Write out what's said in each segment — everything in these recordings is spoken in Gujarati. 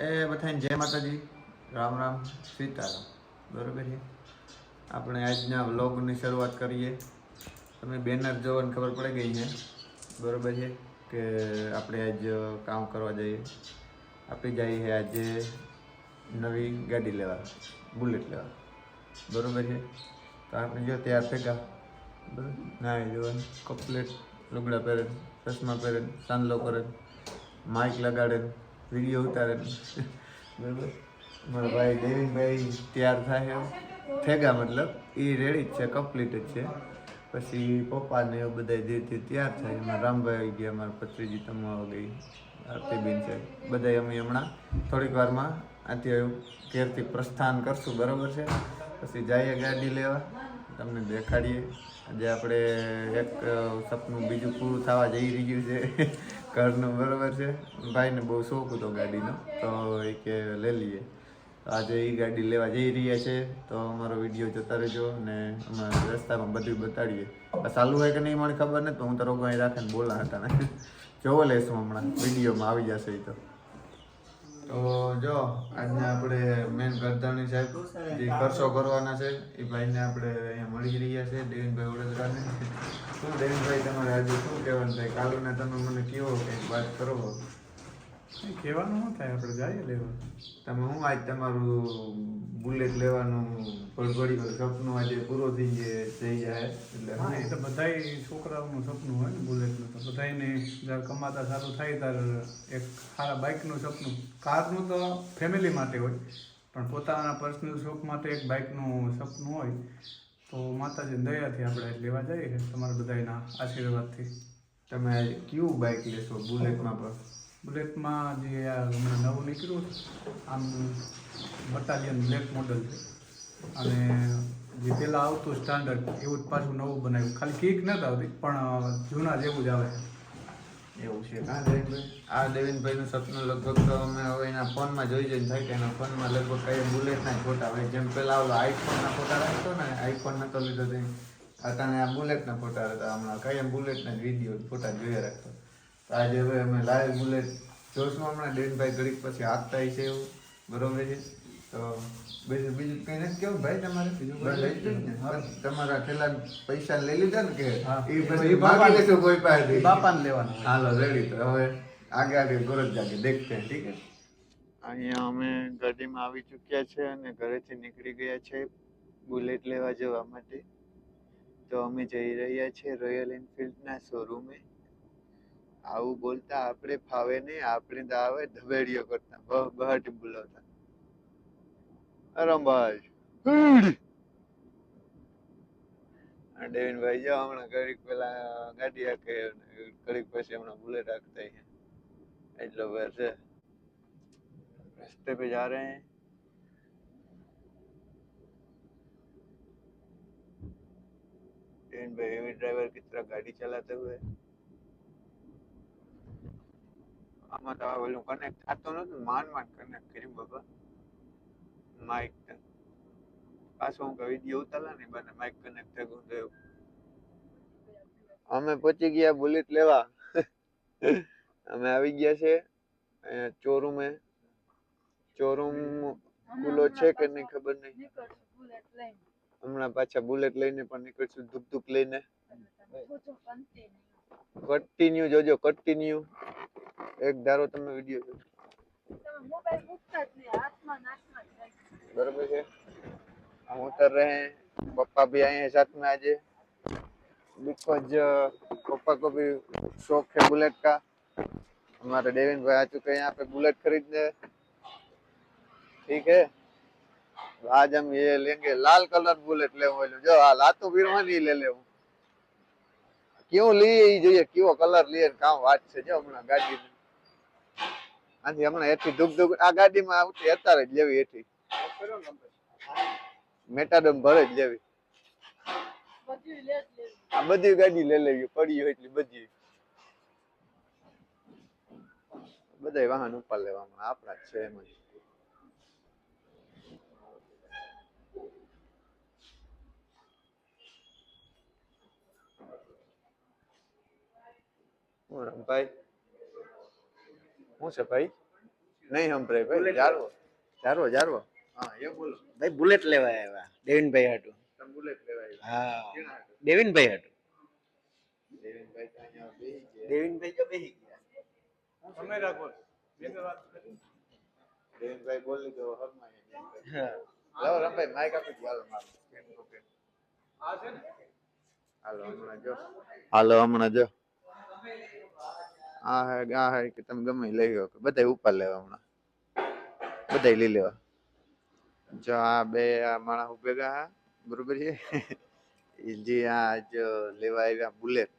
એ બધાને જય માતાજી. રામ રામ, સીતારામ. બરોબર છે? આપણે આજના વ્લોગની શરૂઆત કરીએ. તમે બેનર જોવાની ખબર પડી ગઈ છે? બરોબર છે? કે આપણે આજ કામ કરવા જઈએ. આપણે જઈએ છે આજે નવી ગાડી લેવા, બુલેટ લેવા. બરોબર છે? તો આપણે જો તૈયાર ભેગા. બરોબર? નાહી જોવાનું કપલેટ લુગડા પહેરે ચશ્મા પહેરે ચાંદલો કરે માઇક લગાડે વીડિયો ઉતારે બરાબર? મારા ભાઈ દેવીનભાઈ તૈયાર થાય થેગા મતલબ? એ રેડી જ છે કમ્પ્લીટ જ છે. પછી પપ્પાને એવું બધા તે તૈયાર થાય. એમાં રામભાઈ ગયા, મારા પત્રીજી તમા ગઈ, આરતીબેન છે. બધા અમે હમણાં થોડીક વારમાં આથી ઘેરથી પ્રસ્થાન કરશું, બરાબર છે? પછી જઈએ ગાડી લેવા. તમને દેખાડીએ. આજે આપણે એક સપનું બીજું પૂરું થવા જઈ રહ્યું છે. ઘરનું, બરાબર છે? ભાઈને બહુ શોખ હતો ગાડીનો, તો એ કે લઈ લઈએ. તો આજે એ ગાડી લેવા જઈ રહ્યા છે, તો અમારો વીડિયો જોતા રહેજો અને અમે રસ્તામાં બધું બતાડીએ. આ ચાલુ હોય કે નહીં, મને ખબર નથી, પણ હું તો રોગો રાખીને બોલા હતા ને. જોવો લેશું હમણાં, વિડીયોમાં આવી જશે એ તો. તો જો, આજના આપણે મેન ગરદાણી સાહેબ, જે ખર્ચો કરવાના છે, એ ભાઈને આપણે અહીંયા મળી રહ્યા છે, દેવીનભાઈ વડોદરાને. શું દેવીનભાઈ, તમારે આજે શું કહેવાનું થાય કાલુને તમે મને કહો કંઈક વાત કરો. કહેવાનું શું થાય આપણે જઈએ લેવા? તમે હું આજ તમારું બુલેટ લેવાનું ભડભડી સપનું આજે પૂરો થઈ જાય થઈ જાય એટલે હા એ તો બધાય છોકરાઓનું સપનું હોય ને બુલેટનું તો બધાને જ્યારે કમાતા સારું થાય ત્યારે એક સારા બાઇકનું સપનું. કારનું તો ફેમિલી માટે હોય પણ પોતાના પર્સનલ શોખ માટે એક બાઇકનું સપનું હોય તો માતાજીની દયાથી આપણે લેવા જઈએ તમારા બધાના આશીર્વાદથી. તમે કયું બાઇક લેશો બુલેટમાં પણ? બુલેટમાં જે હમણાં નવું નીકળ્યું આમ બટાલિયન બ્લેક મોડલ છે. અને જે પહેલાં આવતું સ્ટાન્ડર્ડ એવું જ પાછું નવું બનાવ્યું. ખાલી કેક નથી આવતી, પણ જૂના જેવું જ આવે એવું છે હા દેવીનભાઈ આ દેવીનભાઈનું સપનું લગભગ તો અમે હવે એના ફોનમાં જોઈ જઈને થાય કે એના ફોનમાં લગભગ કઈ બુલેટના ફોટા હોય. જેમ પહેલાં ઓલો આઈફોનના ફોટા રાખતો ને આઈફોન નતો લીધો તે અત્યારે આ બુલેટના ફોટા હતા હમણાં. કઈ બુલેટના વીડિયો ફોટા જોયા રાખતો. આજે હવે અમે લાઈવ બુલેટ જોશું હમણાં. ડેનભાઈ ઘડીક પછી આપતા છે એવું. બરોબર છે? તો બીજું બીજું કઈ નથી? કેવું ભાઈ તમારે? બીજું તમારા પેલા પૈસા લઈ લીધા ને કે? હા. એ કોઈ પાસે બાપા- લેશું કોઈ પાસેથી બાપાને લેવાનું. હાલો રેડી તો. હવે આગે આગે ગોરજ જાગે. દેખતે ઠીક છે? અહીંયા અમે ગાડીમાં આવી ચૂક્યા છે અને ઘરેથી નીકળી ગયા છે બુલેટ લેવા જવા માટે. તો અમે જઈ રહ્યા છીએ રોયલ એનફિલ્ડના શોરૂમે આવું બોલતા આપણે ફાવે નહીં આપણે તો આવે ધબેડીઓ કરતા બહ બહાટી બોલાવતા અરમભાઈ આ ડેવિનભાઈ જો હમણાં ઘડીક પેલા ગાડી હાકે અને ઘડીક પછી હમણાં બુલેટ હાકતા है એટલો ભર છે रस्ते पे जा रहे हैं ट्रेन पे हेवी ड्राइवर की तरह गाड़ी चलाते हुए આમાં તો ઓલું કનેક્ટ થતો નતું માંડ માંડ કનેક્ટ કર્યું બાબા માઇક પાછો હું કે વીડિયો ઉતારલા ને બને માઇક કનેક્ટ થયું તો એવું અમે પહોંચી ગયા બુલેટ લેવા. અમે આવી ગયા છે ચોરૂમે ચોરૂમ ખુલ્લો છે કે નહીં ખબર નહીં. હમણાં પાછા બુલેટ લઈને પણ નીકળશું ધૂપ ધૂક લઈને. કન્ટિન્યુ જોજો કન્ટિન્યુ એક ધારો તમે વિડીયો જોજો बराबर है हम उतर रहे हैं पापा भी आए हैं साथ में आज बिकॉज पापा को भी शौक है बुलेट का हमारे डेविन भाई आ चुके हैं यहाँ पे बुलेट खरीदने ठीक है तो आज हम ये लेंगे लाल कलर बुलेट ले जो हाल तो વીરવાની લે લેવું કેવું લઈએ એ જોઈએ, કેવો કલર લઈએ કામ વાત છે જો હમણાં ગાડી આથી હમણાં એથી ધૂક ધૂક આ ગાડીમાં આવતી અત્યારે જ લેવી એથી મેટાડમ ભરે જ લેવી. આ બધી ગાડી લઈ લેવી, પડી હોય એટલી બધી. બધા વાહન ઉપર લેવામાં આપણા છે એમ. હું રમભાઈ શું છે ભાઈ નહીં સંભળાય ભાઈ જારવો જારવો જારવો હા એ બોલો ભાઈ બુલેટ લેવા આવ્યા દેવિનભાઈ હાટુ તમે બુલેટ આવ્યા હા કેના હાટુ? દેવિનભાઈ હાટુ તો અહીંયા ગયા. દેવિનભાઈ જો બેહી ગયા તમે રાખો બે તો વાત કરી. દેવેનભાઈ બોલી તો હરમાય લાવો રમભાઈ માઈક આપી દો હાલો મારું પેન તો પેન. આ છે ને હાલો હમણાં જો હાલો હમણાં જો આ હે આ હે કે તમે ગમે લઈ લો બધા ઉપર લેવા હમણાં. બધા લઈ લેવા. જો આ બે આ માણસ હા, બરોબર છે? જે આ જો લેવા આવ્યા બુલેટ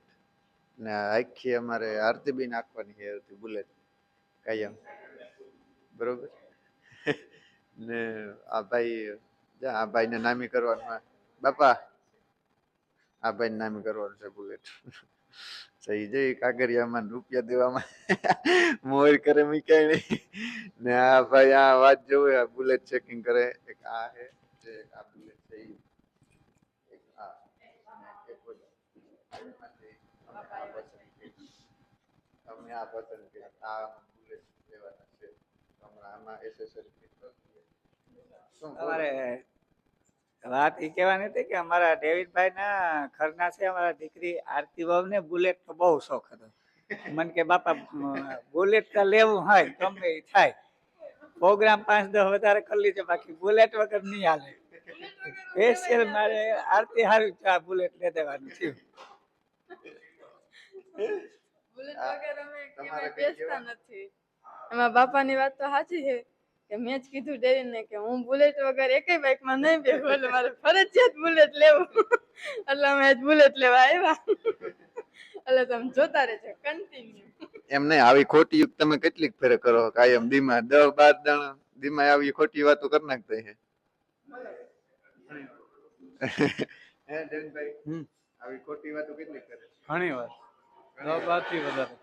ને આખી અમારે આરતીબી નાખવાની છે બુલેટ કાયમ. બરોબર? ને આ ભાઈ આ ભાઈને નામી કરવાનું બાપા, આ ભાઈ નામી કરવાનું છે બુલેટ. સહી જઈ કાગરિયામાં રૂપિયા દેવામાં મોર કરે મીકાય નહીં ને આ ભાઈ આ વાત જોવે, આ બુલેટ ચેકિંગ કરે એક આ હે, જે આ બુલેટ છે. એક આ ઓલો. આ પસંદ કરી. આ બુલેટ લેવાના છે આમાં એસેસરી શું બોલો? વાત એ કહેવાની હતી કે અમારા ડેવિડભાઈ ના ઘરના છે અમારા દીકરી આરતી વહુ ને બુલેટ તો બહુ શોખ હતો. મને કે બાપા બુલેટ તો લેવું હોય ગમે એ થાય. પ્રોગ્રામ પાંચ દસ વધારે કરી લીધો બાકી બુલેટ વગર નહીં હાલે. સ્પેશિયલ મારે આરતી હારું આ બુલેટ લઈ દેવાનું થયું. તમારે એમાં બાપાની વાત તો સાચી છે. કે મેં જ કીધું ડેરીને કે હું બુલેટ વગર એકેય બાઇકમાં નહીં બેહું એટલે મારે ફરજિયાત બુલેટ લેવું. એટલે અમે આજ બુલેટ લેવા આવ્યા. એટલે તમે જોતા રહેજો કન્ટિન્યુ એમ નહીં આવી ખોટી યુક્ત તમે કેટલીક ફેરે કરો કાયમ ધીમા દસ બાર દાણા ધીમા આવી ખોટી વાતો કરી નાખતા છે. હે જયંતભાઈ હમ. આવી ખોટી વાતો કેટલીક કરે ઘણી વાર. દસ બારથી વધારે.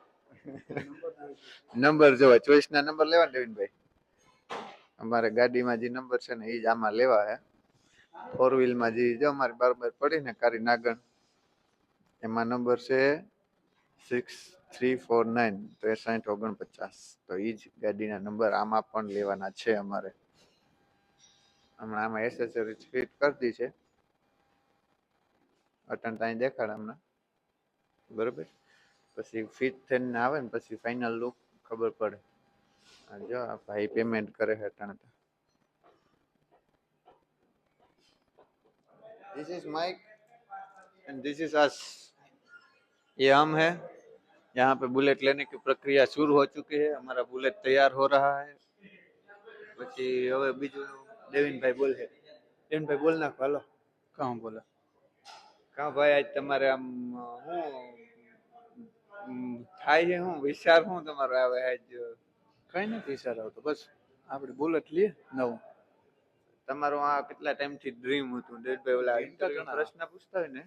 નંબર જોવા ચોઈસ ના નંબર લેવા ને દેવીનભાઈ અમારે ગાડીમાં જે નંબર છે ને, એ જ આમાં લેવા હે. ફોર વ્હીલમાં જે જો અમારી બરાબર પડી ને કારી નાગણ, એમાં નંબર છે સિક્સ થ્રી ફોર નાઇન ત્રેસાઠ ઓગણપચાસ. તો એ જ ગાડીના નંબર આમાં પણ લેવાના છે અમારે. હમણાં આમાં એસેસરીઝ ફિટ કરી દી છે. અટન ત્યાં દેખાડ હમણાં. બરોબર? પછી ફિટ થઈને આવે ને, પછી ફાઇનલ લુક ખબર પડે. જો આ ભાઈ પેમેન્ટ કરે છે અટાણે તો this is Mike and this is us ये हम है यहाँ पे बुलेट लेने की प्रक्रिया शुरू हो चुकी है हमारा बुलेट तैयार हो रहा है પછી હવે બીજું દેવિનભાઈ બોલ છે દેવિનભાઈ બોલ નાખો હાલો કામ બોલે કા ભાઈ આજ તમારે આમ શું થાય છે શું વિચાર શું તમારો આવે આજ કઈ નથી સર આવતો. બસ આપણે બુલેટ લઈએ નવું. તમારો આ કેટલા ટાઈમથી ડ્રીમ હતું? ડેડભાઈ ઓલા ઇન્ટરવ્યુ પ્રશ્ન પૂછતા હોય ને?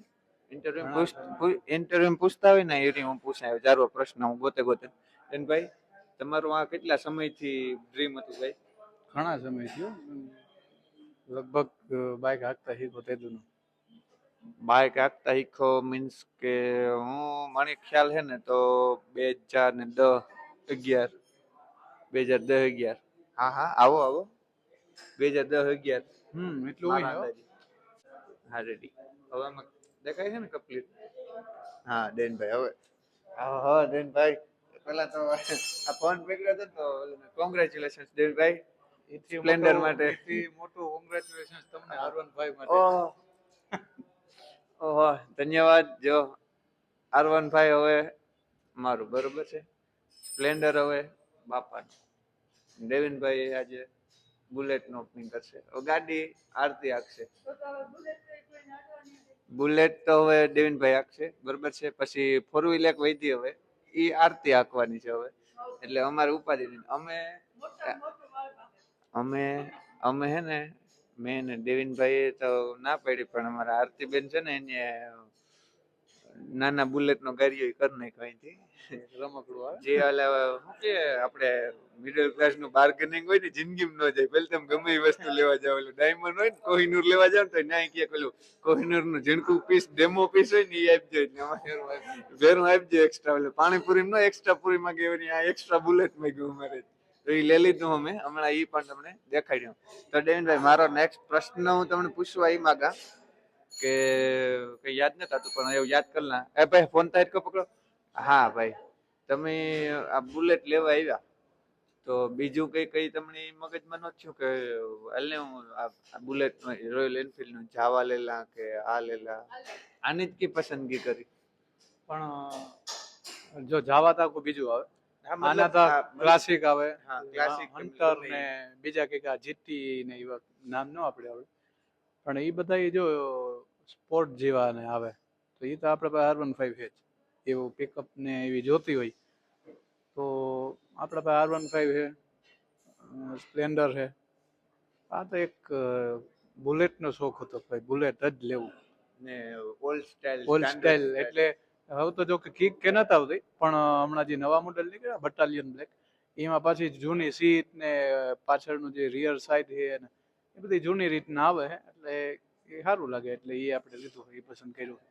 ઇન્ટરવ્યુ ઇન્ટરવ્યુ પૂછતા હોય ને એ રીતે હું પૂછાય ચારો પ્રશ્ન હું ગોતે ગોતે. ભાઈ તમારું આ કેટલા સમયથી ડ્રીમ હતું ભાઈ? ઘણા સમય થયો. લગભગ બાઇક હાંકતા શીખો તેદુનું બાઇક હાંકતા શીખો મીન્સ કે હું મને ખ્યાલ છે ને તો બે હજાર ને દસ અગિયાર બે હજાર દસ અગિયાર. હા હા. આવો આવો. બે હજાર દસ અગિયાર. હમ એટલું હોય હો. અંદાજે. હા રેડી હવે આમાં દેખાય છે ને કમ્પ્લીટ હા દેનભાઈ હવે. હા હા દેનભાઈ પેલા તો આ ફોન પકડ્યો હતો તો કોંગ્રેચ્યુલેશન એથી Splendor મોટું- માટે. કોંગ્રેચ્યુલેશન તમને આરવન ભાઈ માટે. ઓહ. ઓહ ધન્યવાદ. જો આરવન ભાઈ હવે મારું બરોબર છે. સ્પ્લેન્ડર હવે. બાપાનું. દેવિનભાઈ આજે બુલેટ નો ઓપનિંગ કરશે ગાડી આરતી આખશે. બુલેટ તો હવે દેવિનભાઈ આખશે. બરોબર છે? પછી ફોર વ્હીલ એક વૈધી હવે. એ આરતી હાંકવાની છે હવે. એટલે અમારે ઉપાધિ અમે અમે અમે હે ને, મેં ને દેવિનભાઈ તો ના પાડી, પણ અમારા આરતીબેન છે ને એને નાના બુલેટ નો ગાડીઓ કરી નાખ્યો અહીંથી. રમકડું જે ઓલા શું કે આપણે મિડલ ક્લાસનું બાર્ગેનિંગ હોય ને, જિંદગી ન જાય. પેલી તમે ગમે એ વસ્તુ લેવા જાવ એટલે ડાયમંડ હોય ને, કોહિનૂર લેવા જાવ તો ન્યાય કે પેલું કોહિનૂરનું ઝીણકું પીસ ડેમો પીસ હોય ને એ આપજો ભેરું આપજો એક્સ્ટ્રા એટલે પાણીપુરી નો એક્સ્ટ્રા પૂરી માં ગયું આ એક્સ્ટ્રા બુલેટમાં ગયું અમારે. તો એ લઈ લીધું અમે. હમણાં એ પણ તમને દેખાડ્યું. તો ડેવિનભાઈ, મારો નેક્સ્ટ પ્રશ્ન હું તમને પૂછવા એ માગા કે કઈ યાદ નતા થતું પણ એવું યાદ કરના એ ભાઈ ફોન થાય તો પકડો. હા ભાઈ. તમે આ બુલેટ લેવા આવ્યા. તો બીજું કઈ કઈ તમને મગજમાં નહોતું થયું કે હાલ ને હું આ બુલેટ રોયલ એનફિલ્ડનું જાવા લેલા કે આ લેલા? આની જ કી પસંદગી કરી? પણ જો જાવા તા કોઈ બીજું આવે. આના તો ક્લાસિક આવે. હા, classic હન્ટર ને બીજા કંઈક આ જીટી ને એવા નામ ન આપણે આવડે પણ એ બધા જો સ્પોર્ટ જેવા ને આવે. તો એ તો આપણે પાસે આર વન ફાઈવ છે. એવું પિકઅપ ને એવી જોતી હોય. તો આપણા પાસે આર વન ફાઈવ છે સ્પ્લેન્ડર છે. આ તો એક બુલેટનો શોખ હતો ભાઈ બુલેટ જ લેવું. ને ઓલ્ડ સ્ટાઇલ ઓલ્ડ સ્ટાઇલ એટલે હવે તો જો કે કિક કે નતા આવતી પણ હમણાં જે નવા મોડેલ નીકળ્યા બટાલિયન બ્લેક એમાં પાછી જૂની સીટ ને પાછળનું જે રિયર સાઈડ છે ને એ બધી જૂની રીતના આવે એટલે એ સારું લાગે એટલે એ આપણે લીધું એ પસંદ કર્યું.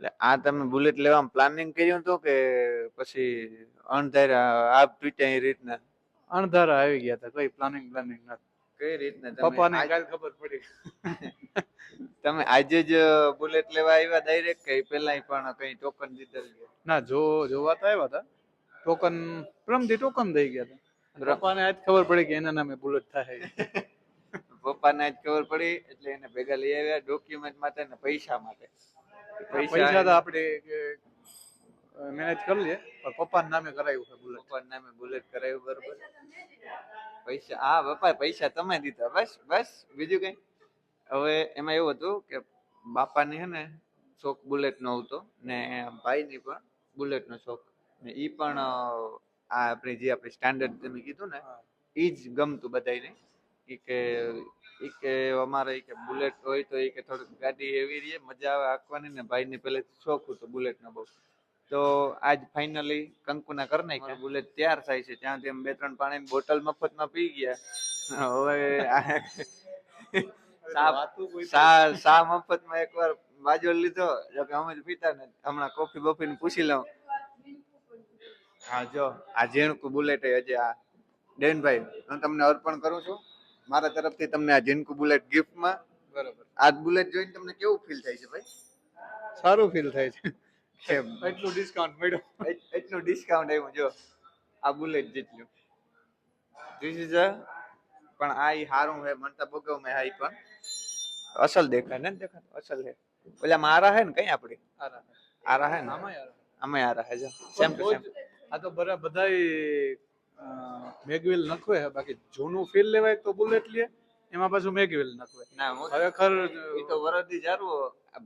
એટલે આ તમે બુલેટ લેવાનું પ્લાનિંગ કર્યું હતું કે પછી અણધાર્યા આ તૂટ્યા એ રીતના? અણધારા આવી ગયા હતા કઈ પ્લાનિંગ પ્લાનિંગ નથી કઈ રીતના? પપ્પાને કાલ ખબર પડી. તમે આજે જ બુલેટ લેવા આવ્યા ડાયરેક્ટ કે પેલા પણ કઈ ટોકન દીધા ના જો જોવા તો આવ્યા હતા. ટોકન પ્રમથી ટોકન દઈ ગયા હતા. પપ્પાને આજ ખબર પડી કે એના નામે બુલેટ થાય. પપ્પાને આજ ખબર પડી એટલે એને ભેગા લઈ આવ્યા ડોક્યુમેન્ટ માટે ને પૈસા માટે. પૈસા તો આપણે મેનેજ કરી લઈએ પણ પપ્પાના નામે કરાયું છે બુલેટ પપ્પાના નામે બુલેટ કરાયું બરોબર. પૈસા હા પપ્પા પૈસા તમે દીધા બસ બસ બીજું કઈ? હવે એમાં એવું હતું કે બાપાની હે ને શોખ બુલેટ નો હતો ને ભાઈની પણ બુલેટ નો શોખ. ને ઈ પણ આ આપણી જે આપણે સ્ટાન્ડર્ડ તમે કીધું ને. ઈ જ ગમતું બધાને કે કે અમારે કે બુલેટ હોય તો એ કે થોડીક ગાડી એવી રહીએ મજા આવે હાંકવાની ને ભાઈને પહેલેથી શોખ હતો બુલેટ નો બહુ. તો આજ ફાઇનલી કંકુના કરી નાખ્યા. બુલેટ તૈયાર થાય છે ત્યાંથી અમે બે ત્રણ પાણી બોટલ મફતમાં પી ગયા. હવે સા મફતમાં એકવાર બાજુ લીધો જો કે અમે જ પીતા ને હમણાં કોફી બોફી ને પૂછી લઉં. હા જો આ જેણકું બુલેટ એ હજી આ ડેનભાઈ હું તમને અર્પણ કરું છું. મારા તરફથી તમને આ જિનકુ બુલેટ ગિફ્ટમાં બરાબર. આ બુલેટ જોઈને તમને કેવું ફીલ થાય છે ભાઈ? સારું ફીલ થાય છે. એટલું ડિસ્કાઉન્ટ મળ્યું. એટલું ડિસ્કાઉન્ટ આવ્યું જો આ બુલેટ જેટલું. ધીસ ઇઝ અ પણ આ ઈ હારું હે મનતા બગવ મે હાઈ પણ. અસલ દેખાય ને દેખાય અસલ હે. ઓલા મારા હે ને કઈ આપડી? આરા હે. ને? આમાં આરા અમે આરા હે જો. સેમ ટુ સેમ આ તો બરા બધાય મેગવિલ નખવે બાકી જૂનું ફીલ લેવાય તો બુલેટ લે એમાં પાછું મેગવેલ નખવે ખરેખર એ. તો વરદી જારવો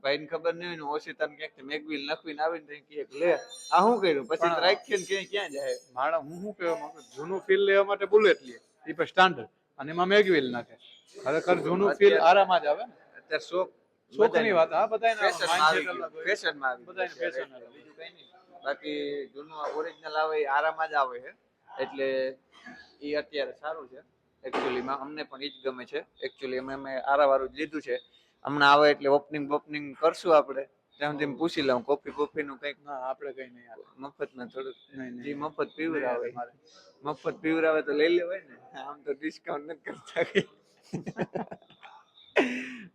ભાઈ ને ખબર નહીં હોય ઓછી તને ક્યાંક મેગવેલ નખવીને આવીને ક્યાંક લે આ શું કર્યું? પછી રાખીએ ને ક્યાંય ક્યાં જાય? માણા હું શું કહેવા માંગુ? જૂનું ફીલ લેવા માટે બુલેટ લે. એ પણ સ્ટાન્ડર્ડ અને એમાં મેગવિલ નાખે. ખરેખર જૂનું ફીલ આરામ જ આવે ને. અત્યારે શોખ શોખની વાત હા બધાયના ફેશનમાં આવી કઈ નહીં. બાકી જૂનું ઓરિજિનલ આવે એ આરામાં જ આવે છે એટલે એ અત્યારે સારું છે. એકચ્યુઅલીમાં અમને પણ એ જ ગમે છે. એકચ્યુઅલી અમે અમે આરાવારું જ લીધું છે. હમણાં આવે એટલે ઓપનિંગ ઓપનિંગ કરશું આપણે. ત્યાં સુધી પૂછી લઉં. કોફી કોફી નું કંઈક ના આપણે કઈ નહીં મફત ના થોડુંક. જે મફત પીવરાવે મફત પીવરાવે તો લઈ લેવાય ને. આમ તો ડિસ્કાઉન્ટ નથી કરતા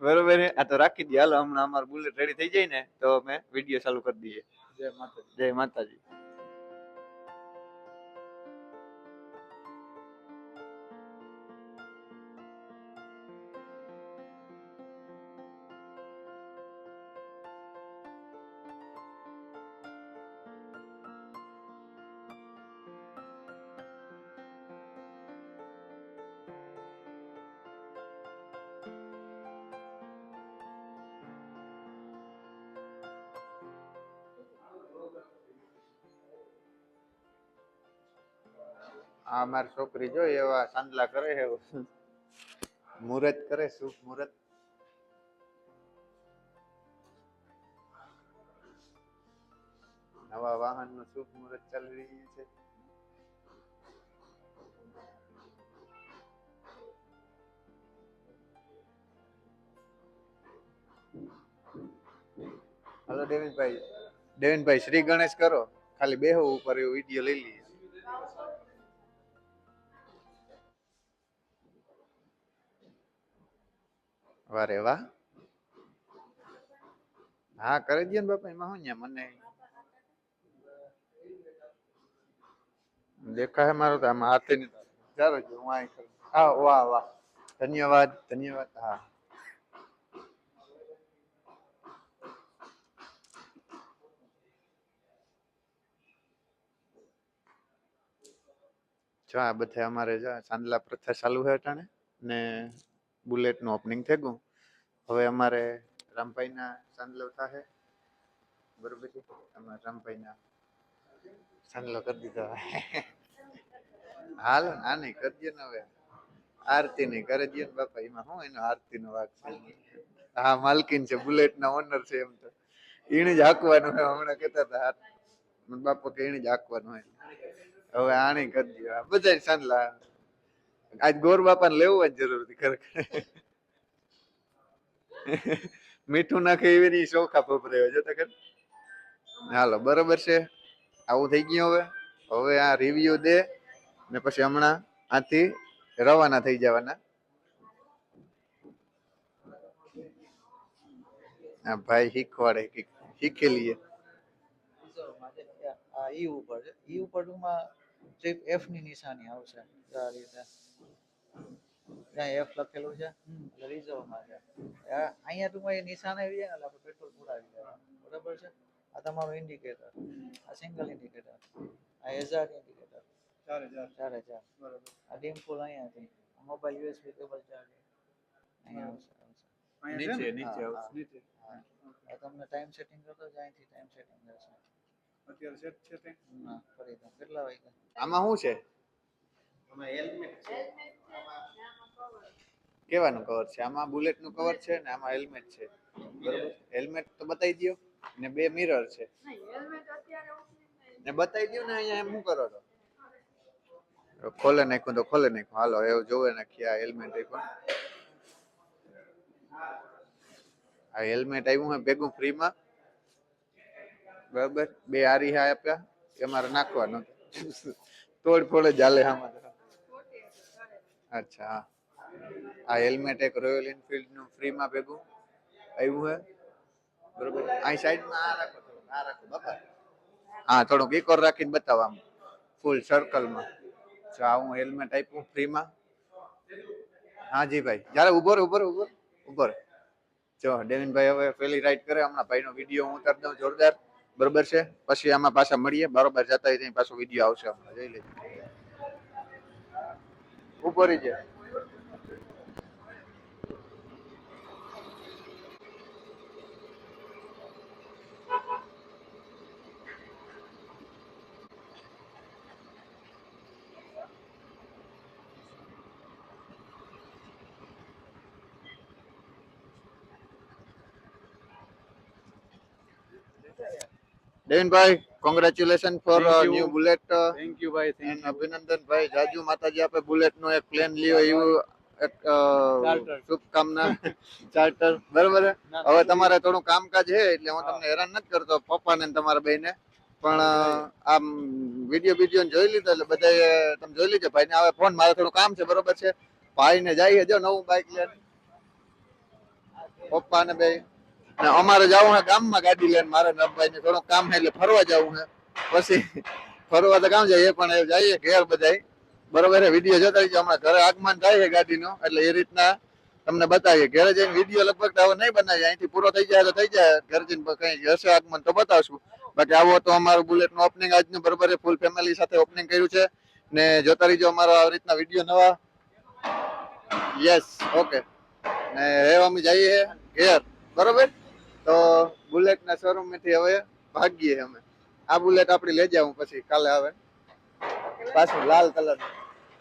બરોબર ને આ તો રાખી દઈએ. હાલો હમણાં અમારું બુલેટ રેડી થઈ જાય ને તો અમે વીડિયો ચાલુ કરી દઈએ. જય માતાજી. જય માતાજી. આ મારી છોકરી જો એવા સાંદલા કરે છે. મુહૂર્ત કરે શુભ મુહૂર્ત નવા વાહનનું શુભ મુહૂર્ત ચાલી રહ્યું છે. હાલો, દેવિનભાઈ. દેવિનભાઈ, શ્રી ગણેશ કરો. ખાલી બેહો ઉપર એવો વીડિયો લઈ લઈએ. વારે વાહ. હા, કરી દે ને બાપા, એમાં હું મને? દેખાય મારું તો આમાં હાથે ચાલો જો, હું અહીં હા, વાહ વાહ. ધન્યવાદ ધન્યવાદ. હા. જો, આ બધા અમારે જો ચાંદલા પ્રથા ચાલુ છે અટાણે ને બુલેટનું ઓપનિંગ થઈ ગયું. હવે અમારે રામભાઈના સાંદલો થશે બરોબર છે? અમારે રામભાઈના સાંદલો કરી દીધો. હાલ ના નહીં કરી દે ને હવે. આરતી નહીં, કરી ને બાપા, એમાં હું એનો આરતી નો વાગ છે? હા, માલકીન છે બુલેટ ના ઓનર છે એમ તો. એને જ હાંકવાનું હોય, હમણાં કહેતા હતા બાપો કે એને જ હાંકવાનું હોય. હવે આણી કરી દે બધા ચાંદલા આજ ગોર બાપાને લેવું જ જરૂર હતી ખરેખર. મીઠું નાખે એવી ની ચોખા પપરાયો જો તો ખર. હાલો, બરોબર છે. આવું થઈ ગયું હવે. હવે આ રિવ્યુ દે ને પછી હમણાં આથી રવાના થઈ જવાના. હા, ભાઈ શીખવાડે કે શીખી લઈએ આ ઈ ઉપર છે. ઈ ઉપર ટૂંકમાં એફની નિશાની આવશે. આ રીતે. ત્યાં એફ લખેલું છે. એટલે રિઝર્વમાં છે અહીંયા ટૂંકમાં નિશાન આવી જાય ને એટલે આપણે પેટ્રોલ પુરાવી જાય. બરાબર છે? આ તમારું ઇન્ડિકેટર આ સિંગલ ઇન્ડિકેટર આ હેઝાર્ડ ઇન્ડિકેટર ચારે ચાર ચારે ચાર બરોબર. આ ડીમ ફૂલ અહીંયાથી મોબાઈલ યુએસબી કેબલ ચાર્જ અહીંયા આવશે આવશે. અહીંયા છે નીચે નીચે આવશે. નીચે. આ તમને ટાઈમ સેટિંગ કરતો જ અહીંથી ટાઈમ સેટિંગ થશે અત્યારે સેટ છે તે? હા કરી દો કેટલા વાગ્યા? આમાં શું છે? કેવાનું કવર છે? આમાં બુલેટનું કવર છે ને આમાં હેલ્મેટ છે. બરોબર? હેલ્મેટ તો બતાવી દો ને બે મિરર છે. ને બતાવી દો ને અહીંયા એમ શું કરો છો? ખોલે નાખ્યું તો ખોલે નાખ્યું. હાલો એવું જોવે નાખી આ હેલ્મેટ આપ્યું આ હેલ્મેટ આવ્યું હે ભેગું ફ્રીમાં બરાબર? બે હારી હા આપ્યા. એ મારે નાખવાનું. તોડ ફોડે ચાલે આમાં. અચ્છા. આ હેલ્મેટ એક રોયલ એનફિલ્ડનું ફ્રીમાં ભેગું આવ્યું હે? બરોબર. અહીં સાઈડમાં આ રાખો થોડુંક, આ રાખો બાપા. હા થોડુંક ઇકોર રાખીને બતાવો આમ ફૂલ સર્કલમાં જો આ હું હેલ્મેટ આપ્યું ફ્રીમાં હા જી ભાઈ. જ્યારે ઊભો ઊભો રહે ઊભો જો ડેવિનભાઈ હવે પેલી રાઈડ કરે હમણાં ભાઈનો વીડિયો હું ઉતારી દઉં જોરદાર. બરોબર છે? પછી આમાં પાછા મળીએ. બરોબર જતા ત્યાં પાછો વીડિયો આવશે હમણાં. જોઈ લેજો. ઊભો રહી જાય congratulation for new Bullet thank you ભાઈ થેન્ક અભિનંદન ભાઈ જાજુ માતાજી આપે બુલેટ નો એક પ્લેન લ્યો એવું એક શુભકામના. ચાર્ટર બરોબર હવે તમારે થોડું કામકાજ છે એટલે હું તમને હેરાન નથી કરતો પપ્પા ને તમારા બેને પણ આમ વીડિયો વીડિયો જોઈ લીધો એટલે બધાએ તમે જોઈ લીધો ભાઈને હવે ફોન મારે થોડું કામ છે બરોબર છે? ભાઈને જઈએ જો નવું બાઇક લઈને. પપ્પા ને બે ને અમારે જવું હે ગામમાં ગાડી લઈને, મારે નબભાઈ ને થોડું કામ હે એટલે ફરવા જવું હે. પછી ફરવા તો કામ જઈએ, પણ જઈએ ઘેર બધાય. બરોબર વીડિયો જોતા રહીજો. હમણાં ઘરે આગમન થાય છે ગાડીનો, એટલે એ રીતના તમને બતાવીએ. ઘરે જઈને વીડિયો લગભગ આવો નહીં બનાવીએ. અહીંથી પૂરો થઈ જાય તો થઈ જાય. ઘરે જઈને કઈ હશે આગમન તો બતાવશું. બાકી આવો તો અમારું બુલેટનું ઓપનિંગ આજનું. બરોબર ફૂલ ફેમિલી સાથે ઓપનિંગ કર્યું છે. ને જોતા રહીજો અમારો આ રીતના વીડિયો નવા. યસ ઓકે ને હવે અમે જઈએ ઘેર. બરોબર? તો બુલેટ ના શોરૂમમાંથી હવે ભાગીએ અમે. આ બુલેટ આપડી લઈ જાઉં પછી, કાલે આવે. પાછું લાલ કલર.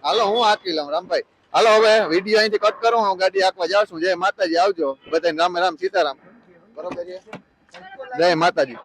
હાલો, હું હાકી લઉં રામભાઈ. હાલો, હવે વીડિયો અહીંથી કટ કરું, હું ગાડી આખવા જાઉં છું. જય માતાજી, આવજો. બધા રામ રામ, સીતારામ. બરોબર જય માતાજી.